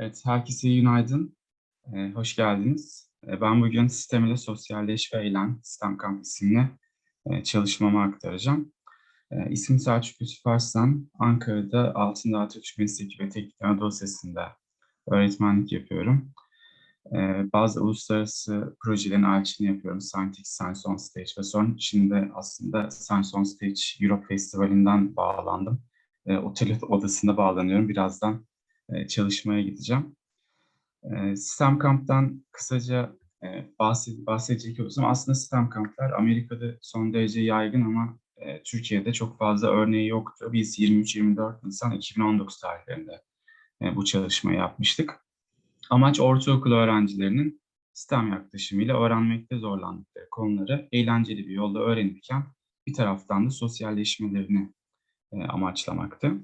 Evet, herkese günaydın. Ee, hoş geldiniz. Ee, ben bugün Sistem ile Sosyalleş ve Eğlen, Sistem Kamp isimli e, çalışmamı aktaracağım. Ee, ismim Selçuk Yusuf Arslan. Ankara'da Altındağ Türk Mesleki ve Teknik Anadolu Lisesi'nde öğretmenlik yapıyorum. Ee, bazı uluslararası projelerin elçiliğini yapıyorum. Scientific Science on Stage ve son şimdi aslında Science on Stage Europe Festivali'nden bağlandım. Ee, otel odasında bağlanıyorum. Birazdan e, çalışmaya gideceğim. E, Sistem Kamp'tan kısaca e, bahsed bahsedecek olursam aslında sistem kamplar Amerika'da son derece yaygın ama e, Türkiye'de çok fazla örneği yoktu. Biz 23-24 Nisan 2019 tarihlerinde e, bu çalışmayı yapmıştık. Amaç ortaokul öğrencilerinin sistem yaklaşımıyla öğrenmekte zorlandıkları konuları eğlenceli bir yolda öğrenirken bir taraftan da sosyalleşmelerini e, amaçlamaktı.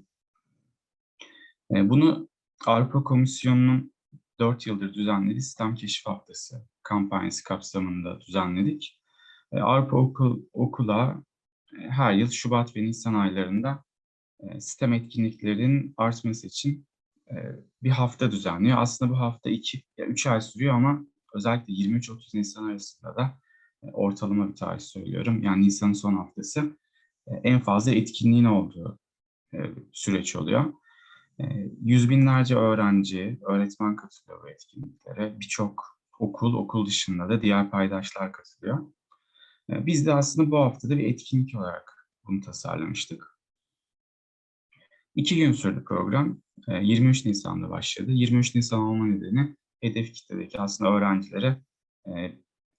E, bunu Avrupa Komisyonu'nun 4 yıldır düzenlediği Sistem Keşif Haftası kampanyası kapsamında düzenledik. Avrupa Okul, Okula e, her yıl Şubat ve Nisan aylarında e, sistem etkinliklerinin artması için e, bir hafta düzenliyor. Aslında bu hafta 2 ya 3 ay sürüyor ama özellikle 23-30 Nisan arasında da ortalama bir tarih söylüyorum. Yani Nisan'ın son haftası en fazla etkinliğin olduğu süreç oluyor. Yüz binlerce öğrenci, öğretmen katılıyor bu etkinliklere. Birçok okul, okul dışında da diğer paydaşlar katılıyor. Biz de aslında bu haftada bir etkinlik olarak bunu tasarlamıştık. İki gün sürdü program. 23 Nisan'da başladı. 23 Nisan olma nedeni hedef kitledeki aslında öğrencilere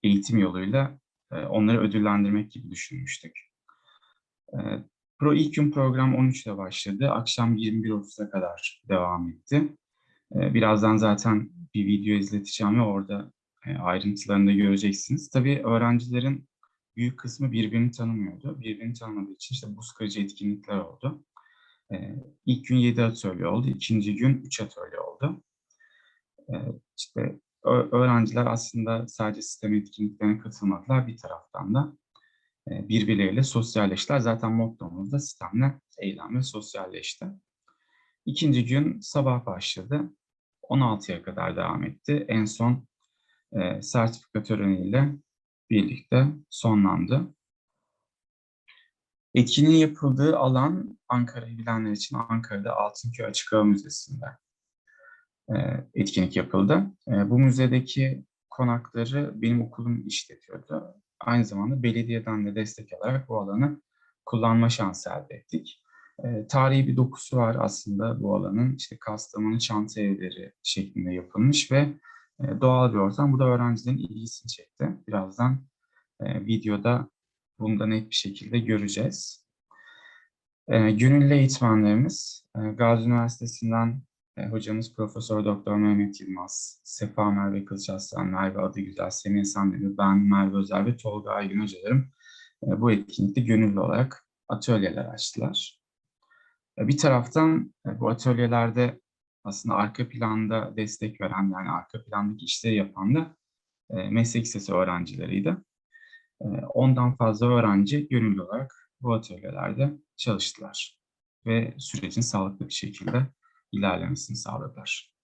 eğitim yoluyla onları ödüllendirmek gibi düşünmüştük. Pro ilk gün program 13'te başladı. Akşam 21.30'a kadar devam etti. Birazdan zaten bir video izleteceğim ve orada ayrıntılarını da göreceksiniz. Tabii öğrencilerin büyük kısmı birbirini tanımıyordu. Birbirini tanımadığı için işte buz kırıcı etkinlikler oldu. İlk gün 7 atölye oldu, ikinci gün 3 atölye oldu. İşte öğrenciler aslında sadece sistem etkinliklerine katılmadılar. Bir taraftan da birbirleriyle sosyalleştiler. Zaten mottomuz da sistemle eylem ve sosyalleşti. İkinci gün sabah başladı. 16'ya kadar devam etti. En son e, sertifika töreniyle birlikte sonlandı. Etkinliğin yapıldığı alan Ankara'yı bilenler için Ankara'da Altınköy Açık Hava Müzesi'nde e, etkinlik yapıldı. E, bu müzedeki konakları benim okulum işletiyordu. Aynı zamanda belediyeden de destek alarak bu alanı kullanma şansı elde ettik. E, tarihi bir dokusu var aslında bu alanın. İşte Kastamonu çanta evleri şeklinde yapılmış ve e, doğal bir ortam. Bu da öğrencilerin ilgisini çekti. Birazdan e, videoda bunu net bir şekilde göreceğiz. E, gönüllü eğitmenlerimiz e, Gazi Üniversitesi'nden e, hocamız Profesör Doktor Mehmet Yılmaz, Sefa Merve Kılıçaslan, Merve Adı Güzel, Semih Sandemir, ben Merve Özel ve Tolga Aygün hocalarım e, bu etkinlikte gönüllü olarak atölyeler açtılar. E, bir taraftan bu atölyelerde aslında arka planda destek veren yani arka plandaki işleri yapan da e, meslek lisesi öğrencileriydi. Ondan fazla öğrenci gönüllü olarak bu atölyelerde çalıştılar ve sürecin sağlıklı bir şekilde ilerlemesini sağladılar.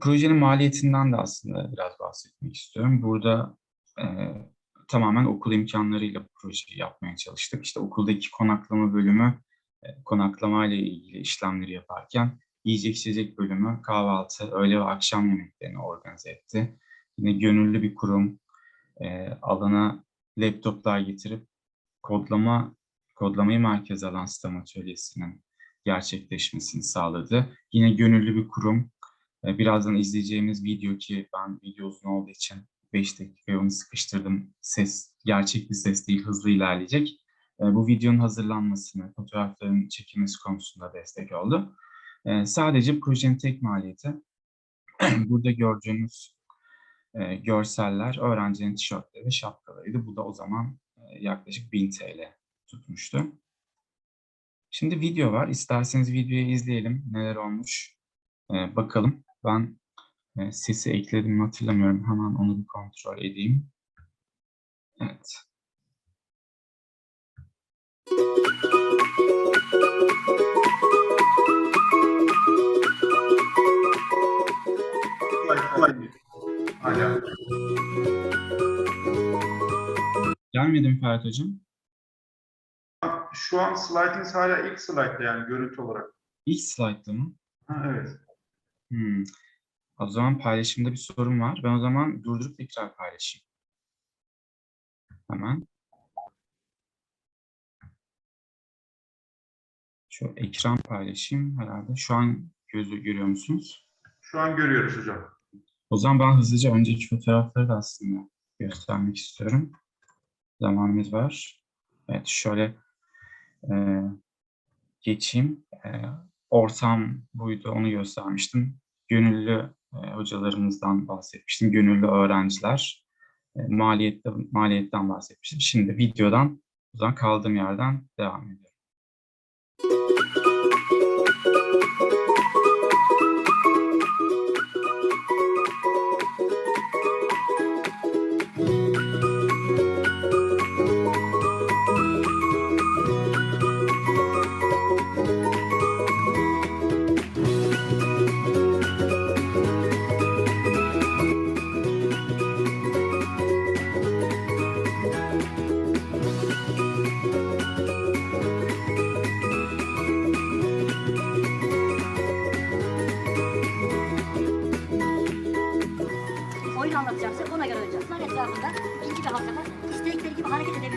Projenin maliyetinden de aslında biraz bahsetmek istiyorum. Burada e, tamamen okul imkanlarıyla bu projeyi yapmaya çalıştık. İşte okuldaki konaklama bölümü e, konaklama ile ilgili işlemleri yaparken yiyecek içecek bölümü kahvaltı, öğle ve akşam yemeklerini organize etti. Yine gönüllü bir kurum e, alana laptoplar getirip kodlama kodlamayı merkez alan sistem atölyesinin gerçekleşmesini sağladı. Yine gönüllü bir kurum. E, birazdan izleyeceğimiz video ki ben video uzun olduğu için 5 dakika onu sıkıştırdım. Ses gerçek bir ses değil, hızlı ilerleyecek. E, bu videonun hazırlanmasını, fotoğrafların çekilmesi konusunda destek oldu. E, sadece projenin tek maliyeti burada gördüğünüz görseller öğrencinin tişörtleri ve şapkalarıydı. Bu da o zaman yaklaşık 1000 TL tutmuştu. Şimdi video var. İsterseniz videoyu izleyelim. Neler olmuş. Ee, bakalım. Ben e, sesi ekledim mi hatırlamıyorum. Hemen onu bir kontrol edeyim. Evet. Gelmedi Ferhat Hocam? Şu an slide'iniz hala ilk slide'da yani görüntü olarak. İlk slaytta mı? Ha, evet. Hmm. O zaman paylaşımda bir sorun var. Ben o zaman durdurup tekrar paylaşayım. Hemen. Şu ekran paylaşayım herhalde. Şu an gözü görüyor musunuz? Şu an görüyoruz hocam. O zaman ben hızlıca önceki fotoğrafları da aslında göstermek istiyorum. Zamanımız var. Evet şöyle e, geçeyim. E, ortam buydu onu göstermiştim. Gönüllü e, hocalarımızdan bahsetmiştim. Gönüllü öğrenciler. E, maliyette, maliyetten bahsetmiştim. Şimdi videodan o zaman kaldığım yerden devam ediyorum. Etrafında ikinci bir halkada istedikleri gibi hareket edebilirler.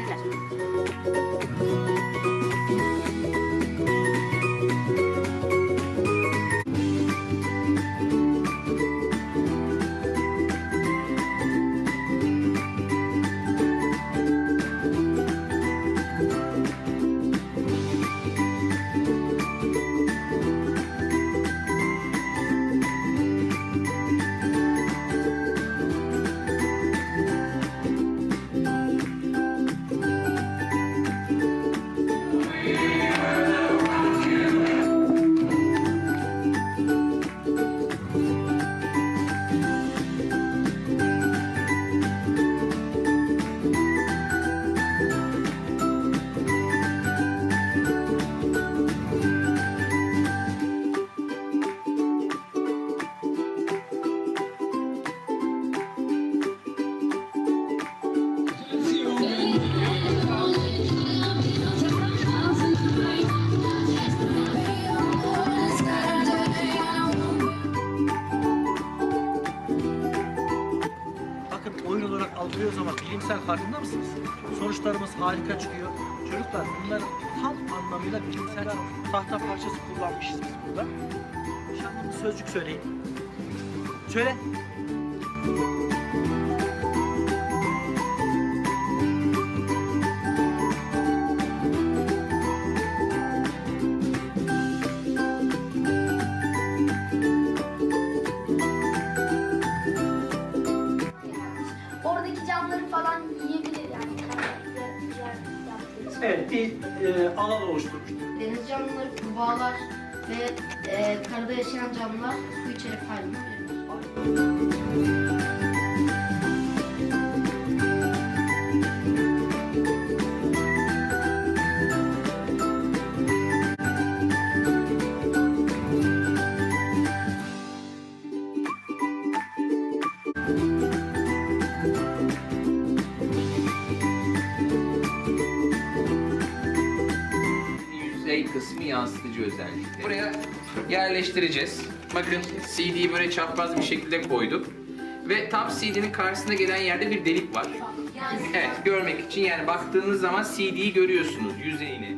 Çocuklar bunlar tam anlamıyla bilimsel tahta parçası kullanmışız biz burada. Şanlı bir sözcük söyleyin. Söyle. Evet bir e, alan oluşturmuştuk. Deniz canlıları, kurbağalar ve e, karada yaşayan canlılar su içerek hayrını yüzey kısmı yansıtıcı özellikle. Buraya yerleştireceğiz. Bakın CD'yi böyle çapraz bir şekilde koyduk. Ve tam CD'nin karşısına gelen yerde bir delik var. Evet, görmek için yani baktığınız zaman CD'yi görüyorsunuz, yüzeyini.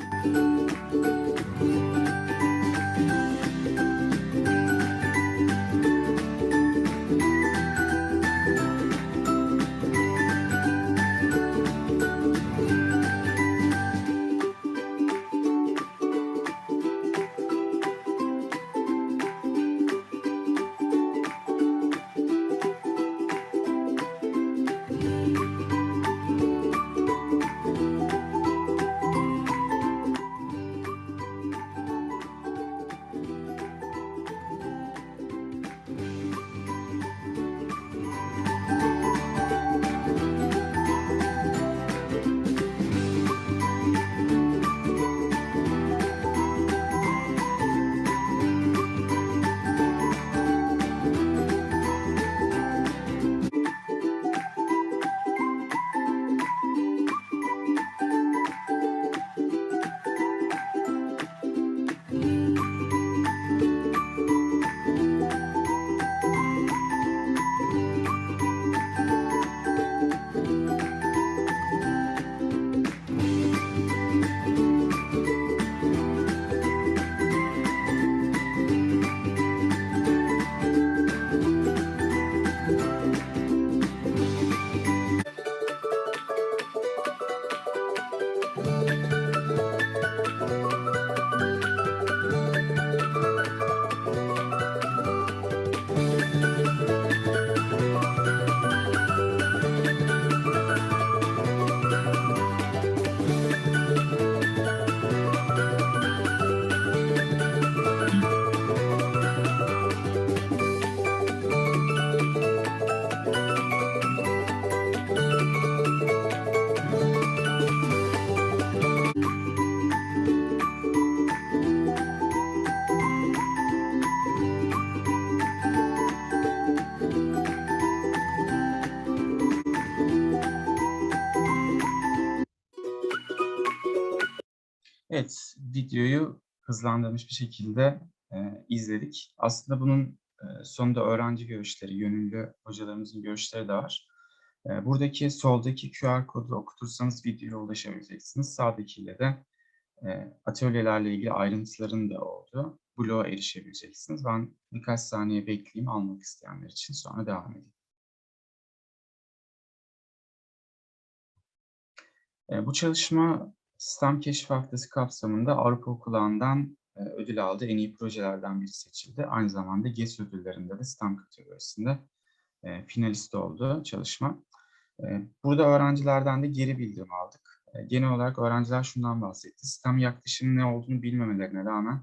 Evet, videoyu hızlandırmış bir şekilde e, izledik. Aslında bunun e, sonunda öğrenci görüşleri, gönüllü hocalarımızın görüşleri de var. E, buradaki soldaki QR kodu okutursanız videoya ulaşabileceksiniz. Sağdakiyle de e, atölyelerle ilgili ayrıntıların da olduğu bloğa erişebileceksiniz. Ben birkaç saniye bekleyeyim almak isteyenler için sonra devam edeyim. E, bu çalışma Sistem Keşif Haftası kapsamında Avrupa Okulağı'ndan e, ödül aldı. En iyi projelerden biri seçildi. Aynı zamanda GES ödüllerinde de sistem kategorisinde e, finalist oldu çalışma. E, burada öğrencilerden de geri bildirim aldık. Genel olarak öğrenciler şundan bahsetti. Sistem yaklaşımının ne olduğunu bilmemelerine rağmen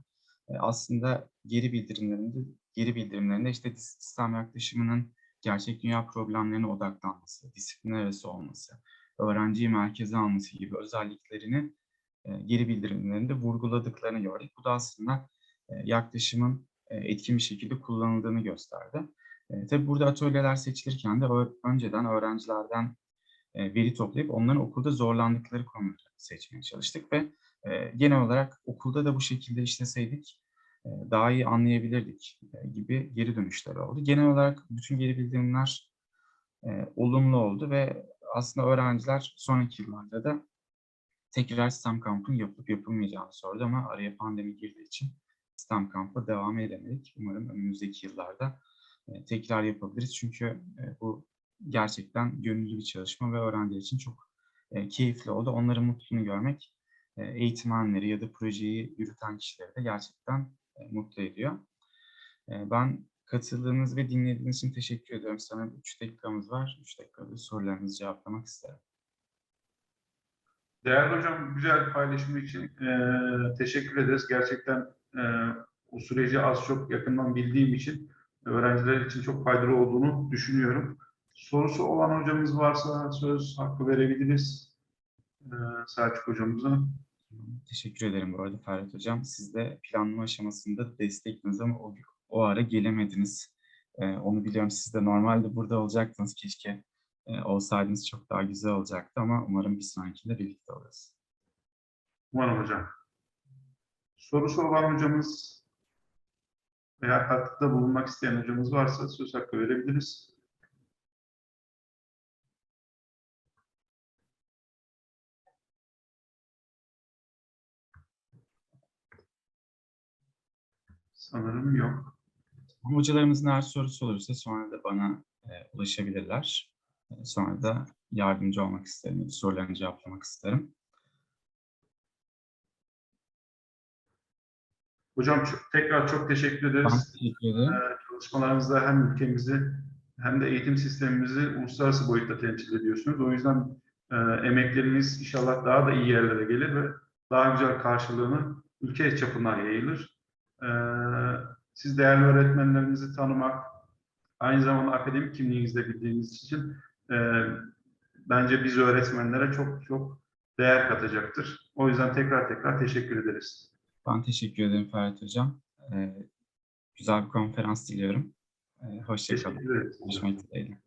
aslında geri bildirimlerinde geri bildirimlerinde işte sistem yaklaşımının gerçek dünya problemlerine odaklanması, disiplin arası olması, öğrenciyi merkeze alması gibi özelliklerini e, geri bildirimlerinde vurguladıklarını gördük. Bu da aslında e, yaklaşımın e, etkin bir şekilde kullanıldığını gösterdi. Tabii burada atölyeler seçilirken de önceden öğrencilerden veri toplayıp onların okulda zorlandıkları konuları seçmeye çalıştık ve genel olarak okulda da bu şekilde işleseydik daha iyi anlayabilirdik gibi geri dönüşler oldu. Genel olarak bütün geri bildirimler olumlu oldu ve aslında öğrenciler sonraki yıllarda da tekrar STEM kampın yapılıp yapılmayacağını sordu ama araya pandemi girdiği için STEM kampa devam edemedik. Umarım önümüzdeki yıllarda e, tekrar yapabiliriz. Çünkü e, bu gerçekten gönüllü bir çalışma ve öğrenciler için çok e, keyifli oldu. Onların mutluluğunu görmek eğitmenleri ya da projeyi yürüten kişileri de gerçekten mutlu ediyor. Ben katıldığınız ve dinlediğiniz için teşekkür ediyorum. Sanırım 3 dakikamız var. 3 dakikada sorularınızı cevaplamak isterim. Değerli hocam güzel paylaşım için eee, teşekkür ederiz. Gerçekten eee, o süreci az çok yakından bildiğim için öğrenciler için çok faydalı olduğunu düşünüyorum. Sorusu olan hocamız varsa söz hakkı verebiliriz. Eee Selçuk hocamıza. Teşekkür ederim bu arada Ferhat Hocam. Siz de planlama aşamasında desteklediniz ama o, o ara gelemediniz. Ee, onu biliyorum siz de normalde burada olacaktınız. Keşke e, olsaydınız çok daha güzel olacaktı ama umarım bir sonrakinde birlikte oluruz. Umarım hocam. Sorusu olan hocamız veya katkıda bulunmak isteyen hocamız varsa söz hakkı verebiliriz. Sanırım yok. Hocalarımızın her sorusu olursa sonra da bana e, ulaşabilirler. E, sonra da yardımcı olmak isterim. Sorularını cevaplamak isterim. Hocam çok, tekrar çok teşekkür ederiz. teşekkür ederim. Ee, çalışmalarınızda hem ülkemizi hem de eğitim sistemimizi uluslararası boyutta temsil ediyorsunuz. O yüzden e, emekleriniz inşallah daha da iyi yerlere gelir ve daha güzel karşılığını ülke çapından yayılır. Ee, siz değerli öğretmenlerinizi tanımak, aynı zamanda akademik kimliğinizde bildiğiniz için e, bence biz öğretmenlere çok çok değer katacaktır. O yüzden tekrar tekrar teşekkür ederiz. Ben teşekkür ederim Ferhat Hocam. E, güzel bir konferans diliyorum. E, hoşça kalın. Teşekkür ederiz. Görüşmek dileğiyle.